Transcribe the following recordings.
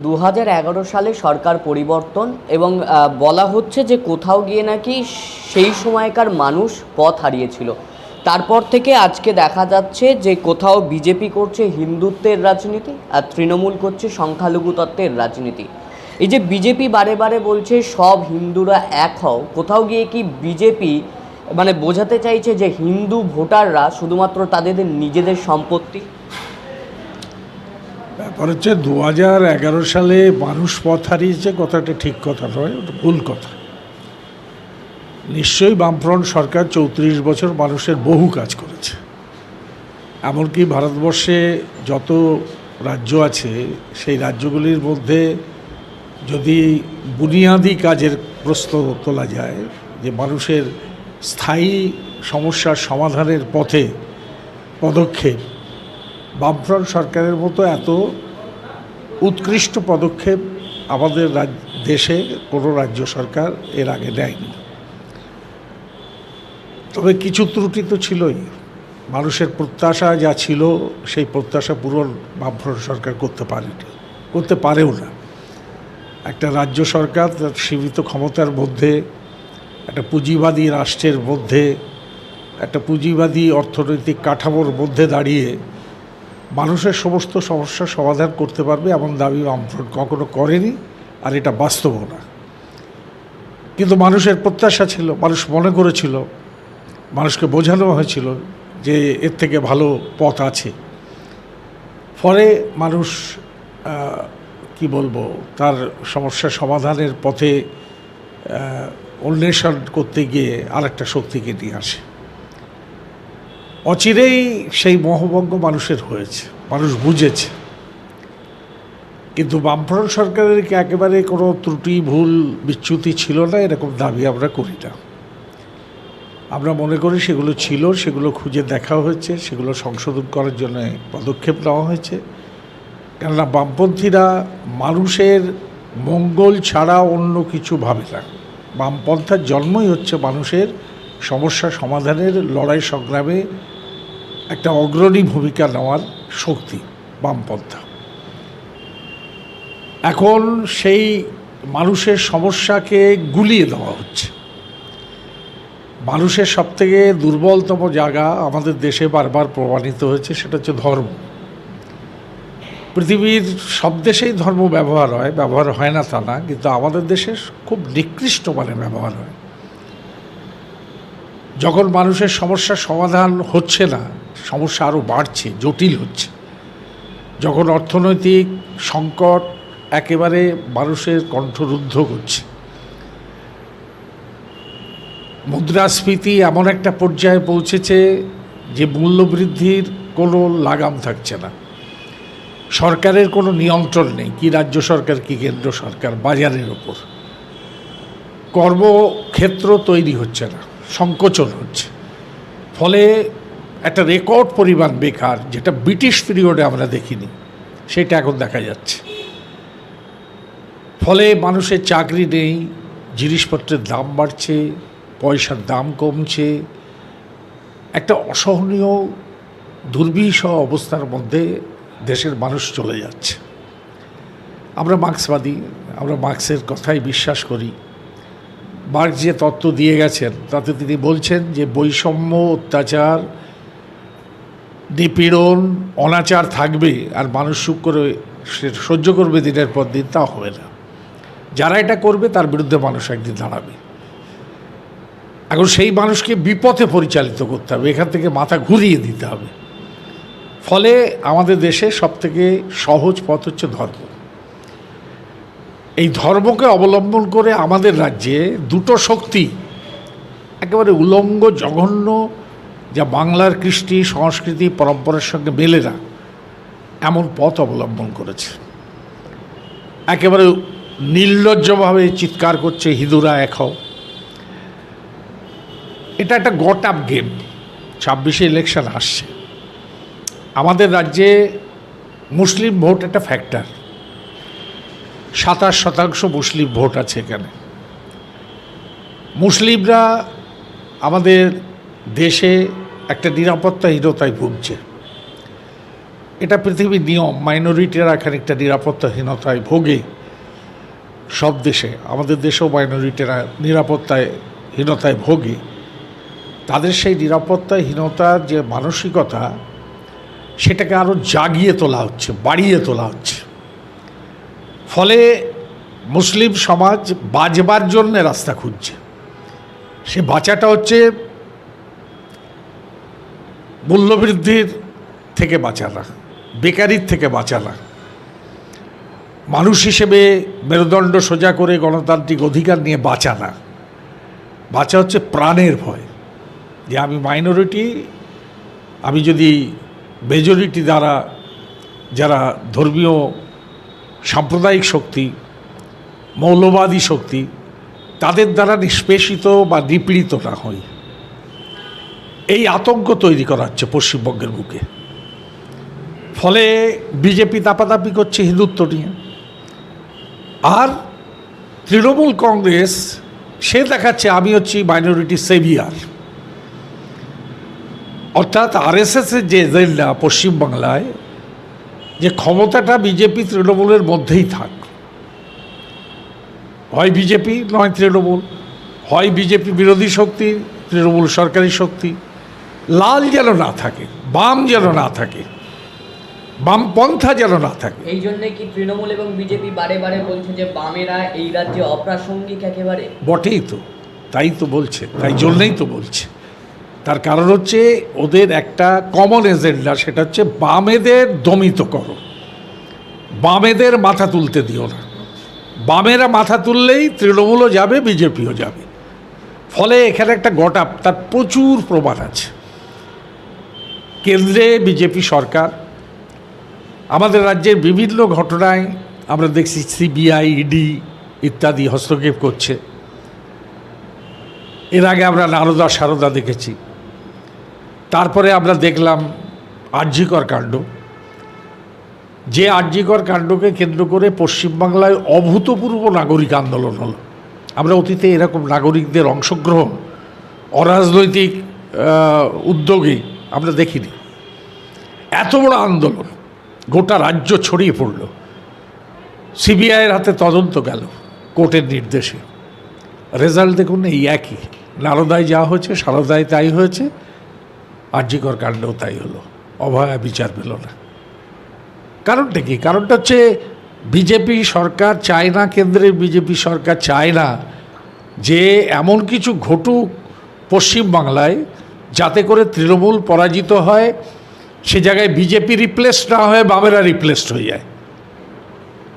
দু সালে সরকার পরিবর্তন এবং বলা হচ্ছে যে কোথাও গিয়ে নাকি সেই সময়কার মানুষ পথ হারিয়েছিল। তারপর থেকে আজকে দেখা যাচ্ছে যে কোথাও বিজেপি করছে হিন্দুত্বের রাজনীতি আর তৃণমূল করছে সংখ্যালঘু তত্ত্বের রাজনীতি। এই যে বিজেপি বারে বারে বলছে সব হিন্দুরা এক হও, কোথাও গিয়ে কি বিজেপি মানে বোঝাতে চাইছে যে হিন্দু ভোটাররা শুধুমাত্র তাদের নিজেদের সম্পত্তি? ব্যাপার হচ্ছে দু হাজার এগারো সালে মানুষ পথ হারিয়েছে, কথাটা ঠিক কথা নয়, ওটা ভুল কথা। নিশ্চয়ই বামফ্রন্ট সরকার চৌত্রিশ বছর মানুষের বহু কাজ করেছে। এমনকি ভারতবর্ষে যত রাজ্য আছে, সেই রাজ্যগুলির মধ্যে যদি বুনিয়াদি কাজের প্রশ্ন তোলা যায়, যে মানুষের স্থায়ী সমস্যার সমাধানের পথে পদক্ষেপ, বামফ্রন্ট সরকারের মতো এত উৎকৃষ্ট পদক্ষেপ আমাদের দেশে কোনো রাজ্য সরকার এর আগে নেয়নি তবে কিছু ত্রুটি তো ছিলই। মানুষের প্রত্যাশা যা ছিল, সেই প্রত্যাশা পূরণ বামফ্রন্ট সরকার করতে পারেনি, করতে পারেও না। একটা রাজ্য সরকার তার সীমিত ক্ষমতার মধ্যে, একটা পুঁজিবাদী রাষ্ট্রের মধ্যে, একটা পুঁজিবাদী অর্থনৈতিক কাঠামোর মধ্যে দাঁড়িয়ে মানুষের সমস্ত সমস্যার সমাধান করতে পারবে এমন দাবি বামফ্রন্ট কখনো করেনি, আর এটা বাস্তবও না। কিন্তু মানুষের প্রত্যাশা ছিল, মানুষ মনে করেছিল, মানুষকে বোঝানো হয়েছিল যে এর থেকে ভালো পথ আছে। ফলে মানুষ কি বলব, তার সমস্যা সমাধানের পথে অন্বেষণ করতে গিয়ে আরেকটা শক্তিকে নিয়ে আসে। অচিরেই সেই মোহভঙ্গ মানুষের হয়েছে, মানুষ বুঝেছে। কিন্তু বামফ্রন্ট সরকারের কি একেবারে কোনো ত্রুটি, ভুল, বিচ্যুতি ছিল না? এরকম দাবি আমরা করি না। আমরা মনে করি সেগুলো ছিল, সেগুলো খুঁজে দেখা হয়েছে, সেগুলো সংশোধন করার জন্য পদক্ষেপ নেওয়া হয়েছে। কেননা বামপন্থীরা মানুষের মঙ্গল ছাড়া অন্য কিছু ভাবে না। বামপন্থার জন্মই হচ্ছে মানুষের সমস্যা সমাধানের, লড়াই সংগ্রামে একটা অগ্রণী ভূমিকা নেওয়ার শক্তি বামপন্থা। এখন সেই মানুষের সমস্যাকে গুলিয়ে দেওয়া হচ্ছে। মানুষের সবথেকে দুর্বলতম জায়গা আমাদের দেশে বারবার প্রমাণিত হয়েছে, সেটা হচ্ছে ধর্ম। পৃথিবীর সব দেশেই ধর্ম ব্যবহার হয় ব্যবহার হয় না তা না, কিন্তু আমাদের দেশে খুব নিকৃষ্ট মানে ব্যবহার হয়। যখন মানুষের সমস্যার সমাধান হচ্ছে না, সমস্যা আরও বাড়ছে, জটিল হচ্ছে। যখন অর্থনৈতিক সংকট একেবারে মানুষের কণ্ঠরুদ্ধ করছে। মুদ্রাস্ফীতি এমন একটা পর্যায়ে পৌঁছেছে যে মূল্যবৃদ্ধির কোনো লাগাম থাকছে না। সরকারের কোনো নিয়ন্ত্রণ নেই, কি রাজ্য সরকার, কি কেন্দ্র সরকার, বাজারের ওপর। কর্মক্ষেত্র তৈরি হচ্ছে না। সংকোচন হচ্ছে। ফলে একটা রেকর্ড পরিমাণ বেকার, যেটা ব্রিটিশ পিরিয়ডে আমরা দেখিনি, সেটা এখন দেখা যাচ্ছে। ফলে মানুষের চাকরি নেই, জিনিসপত্রের দাম বাড়ছে, পয়সার দাম কমছে। একটা অসহনীয় দুর্বিষহ অবস্থার মধ্যে দেশের মানুষ চলে যাচ্ছে। আমরা মার্ক্সবাদী, আমরা মার্ক্সের কথাই বিশ্বাস করি। মার্ক্স যে তত্ত্ব দিয়ে গেছেন, তাতে তিনি বলছেন যে বৈষম্য, অত্যাচার, নিপীড়ন, অনাচার থাকবে আর মানুষ সুখ করে সে সহ্য করবে দিনের পর দিন, তা হবে না। যারা এটা করবে, তার বিরুদ্ধে মানুষ একদিন দাঁড়াবে। এখন সেই মানুষকে বিপথে পরিচালিত করতে হবে, এখান থেকে মাথা ঘুরিয়ে দিতে হবে। ফলে আমাদের দেশে সবথেকে সহজ পথ হচ্ছে ধর্ম। এই ধর্মকে অবলম্বন করে আমাদের রাজ্যে দুটো শক্তি, একেবারে উলঙ্গ, জঘন্য, যা বাংলার কৃষ্টি, সংস্কৃতি, পরম্পরার সঙ্গে মেলে না, এমন পথ অবলম্বন করেছে। একেবারে নির্লজ্জভাবে চিৎকার করছে হিঁদুরা এক এটা একটা গট আপ গেম, ছাব্বিশে ইলেকশন আসছে। আমাদের রাজ্যে মুসলিম ভোট একটা ফ্যাক্টর। সাতাশ শতাংশ মুসলিম ভোট আছে এখানে। মুসলিমরা আমাদের দেশে একটা নিরাপত্তাহীনতায় ভুগছে। এটা পৃথিবীর নিয়ম, মাইনরিটিরা খানিকটা নিরাপত্তাহীনতায় ভোগে সব দেশে। আমাদের দেশেও মাইনরিটিরা নিরাপত্তায় হীনতায় ভোগে। তাদের সেই নিরাপত্তাহীনতার যে মানসিকতা, সেটাকে আরও জাগিয়ে তোলা হচ্ছে, বাড়িয়ে তোলা হচ্ছে। ফলে মুসলিম সমাজ বাজবার জন্যে রাস্তা খুঁজছে। সে বাঁচাটা হচ্ছে মূল্যবৃদ্ধির থেকে বাঁচানা বেকারির থেকে বাঁচানা মানুষ হিসেবে মেরুদণ্ড সোজা করে গণতান্ত্রিক অধিকার নিয়ে বাঁচানা বাঁচা হচ্ছে প্রাণের ভয়। যে আমি মাইনরিটি আমি যদি মেজরিটি দ্বারা যারা ধর্মীয় সাম্প্রদায়িক শক্তি, মৌলবাদী শক্তি, তাদের দ্বারা নিষ্পেষিত বা নিপীড়িত না হই। এই আতঙ্ক তৈরি করা হচ্ছে পশ্চিমবঙ্গের বুকে। ফলে বিজেপি দাপাদাপি করছে হিন্দুত্ব নিয়ে। আর তৃণমূল কংগ্রেস, সে দেখাচ্ছে আমি হচ্ছি মাইনরিটি সেভিয়ার অর্থাৎ আরএসএসের যে এজেন্ডা পশ্চিমবাংলায় যে ক্ষমতাটা বিজেপি তৃণমূলের মধ্যেই থাক। হয় বিজেপি নয় তৃণমূল হয় বিজেপি বিরোধী শক্তি তৃণমূল সরকারি শক্তি। লাল যেন না থাকে বাম যেন না থাকে বামপন্থা যেন না থাকে। এই জন্য কি তৃণমূল এবং বিজেপি বারে বারে বলছে যে বামেরা এই রাজ্যে অপ্রাসঙ্গিক একেবারে? বটেই তো তাই তো বলছে তাই জন্যই তো বলছে। তার কারণ হচ্ছে ওদের একটা কমন এজেন্ডা সেটা হচ্ছে বামেদের দমিত করো। বামেদের মাথা তুলতে দিও না। বামেরা মাথা তুললেই তৃণমূলও যাবে, বিজেপিও যাবে। ফলে এখানে একটা গটাপ তার প্রচুর প্রমাণ আছে। কেন্দ্রে বিজেপি সরকার, আমাদের রাজ্যের বিভিন্ন ঘটনায় আমরা দেখছি সিবিআই ইডি ইত্যাদি হস্তক্ষেপ করছে। এর আগে আমরা নারদা, সারদা দেখেছি। তারপরে আমরা দেখলাম আর্যিকর কাণ্ড। যে আর্যিকর কাণ্ডকে কেন্দ্র করে পশ্চিমবাংলায় অভূতপূর্ব নাগরিক আন্দোলন হলো। আমরা অতীতে এরকম নাগরিকদের অংশগ্রহণ, অরাজনৈতিক উদ্যোগে আমরা দেখিনি। এত বড় আন্দোলন গোটা রাজ্য ছড়িয়ে পড়ল। সিবিআইয়ের হাতে তদন্ত গেল কোর্টের নির্দেশে। রেজাল্ট দেখুন এই একই। নারদায় যা হয়েছে, সারদায় তাই হয়েছে। আর্যিকর কাণ্ডেও তাই হলো। অভয়া বিচার পেল না। কারণটা কি? কারণটা হচ্ছে বিজেপি সরকার চায় না, কেন্দ্রের বিজেপি সরকার চায় না যে এমন কিছু ঘটুক পশ্চিমবাংলায় যাতে করে তৃণমূল পরাজিত হয়, সে জায়গায় বিজেপি রিপ্লেস না হয়ে বামেরা রিপ্লেসড হয়ে যায়।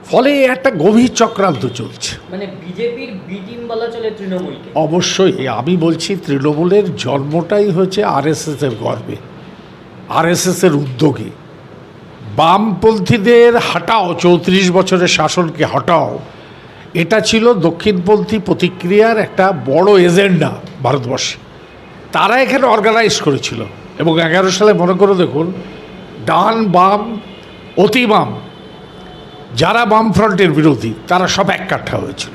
ফলে একটা গভীর চক্রান্ত চলছে। মানে বিজেপির বলা চলে তৃণমূলকে। অবশ্যই আমি বলছি তৃণমূলের জন্মটাই হয়েছে আরএসএসের গর্বে আরএসএসের উদ্যোগে। বামপন্থীদের হাটাও চৌত্রিশ বছরের শাসনকে হটাও এটা ছিল দক্ষিণপন্থী প্রতিক্রিয়ার একটা বড় এজেন্ডা ভারতবর্ষে। তারা এখানে অর্গানাইজ করেছিল এবং এগারো সালে মনে করে দেখুন ডান বাম অতি বাম যারা বামফ্রন্টের বিরোধী, তারা সব এক কাঠা হয়েছিল।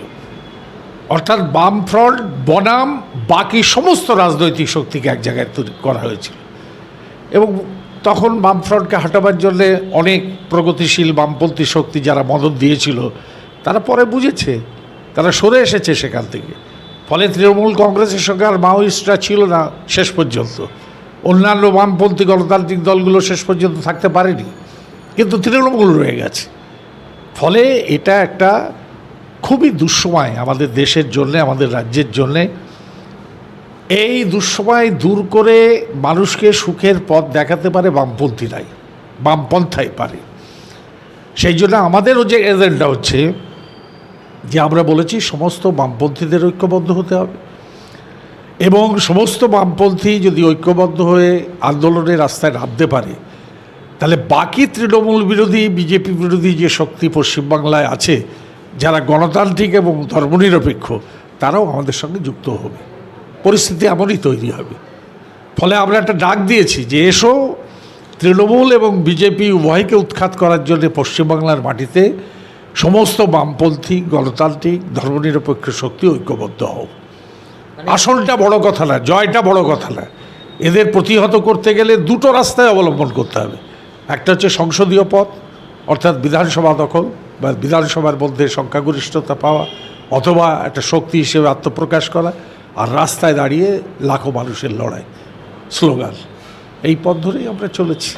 অর্থাৎ বামফ্রন্ট বনাম, বাকি সমস্ত রাজনৈতিক শক্তিকে এক জায়গায় তৈরি করা হয়েছিল। এবং তখন বামফ্রন্টকে হাঁটাবার জন্যে অনেক প্রগতিশীল বামপন্থী শক্তি যারা মদত দিয়েছিল, তারা পরে বুঝেছে, তারা সরে এসেছে সেখান থেকে। ফলে তৃণমূল কংগ্রেসের সঙ্গে আর মাওয়িস্টরা ছিল না শেষ পর্যন্ত। অন্যান্য বামপন্থী গণতান্ত্রিক দলগুলো শেষ পর্যন্ত থাকতে পারেনি, কিন্তু তৃণমূল রয়ে গেছে। ফলে এটা একটা খুবই দুঃসময় আমাদের দেশের জন্যে, আমাদের রাজ্যের জন্যে। এই দুঃসময় দূর করে মানুষকে সুখের পথ দেখাতে পারে বামপন্থীরাই, বামপন্থাই পারে। সেই জন্য আমাদেরও যে এজেন্ডা হচ্ছে, যে আমরা বলেছি সমস্ত বামপন্থীদের ঐক্যবদ্ধ হতে হবে। এবং সমস্ত বামপন্থী যদি ঐক্যবদ্ধ হয়ে আন্দোলনের রাস্তায় নামতে পারে তাহলে বাকি তৃণমূল বিরোধী বিজেপি বিরোধী যে শক্তি পশ্চিমবাংলায় আছে যারা গণতান্ত্রিক এবং ধর্মনিরপেক্ষ তারাও আমাদের সঙ্গে যুক্ত হবে। পরিস্থিতি এমনই তৈরি হবে। ফলে আমরা একটা ডাক দিয়েছি যে এসো তৃণমূল এবং বিজেপি উভয়কে উৎখাত করার জন্য পশ্চিমবাংলার মাটিতে সমস্ত বামপন্থী গণতান্ত্রিক ধর্মনিরপেক্ষ শক্তি ঐক্যবদ্ধ হও। মানে আসলটা বড় কথা না জয়টা বড় কথা না। এদের প্রতিহত করতে গেলে দুটো রাস্তায় অবলম্বন করতে হবে। একটা হচ্ছে সংসদীয় পদ অর্থাৎ বিধানসভা দখল, বা বিধানসভার মধ্যে সংখ্যাগরিষ্ঠতা পাওয়া, অথবা একটা শক্তি হিসেবে আত্মপ্রকাশ করা, আর রাস্তায় দাঁড়িয়ে লাখো মানুষের লড়াই, স্লোগান। এই পথ ধরেই আমরা চলেছি।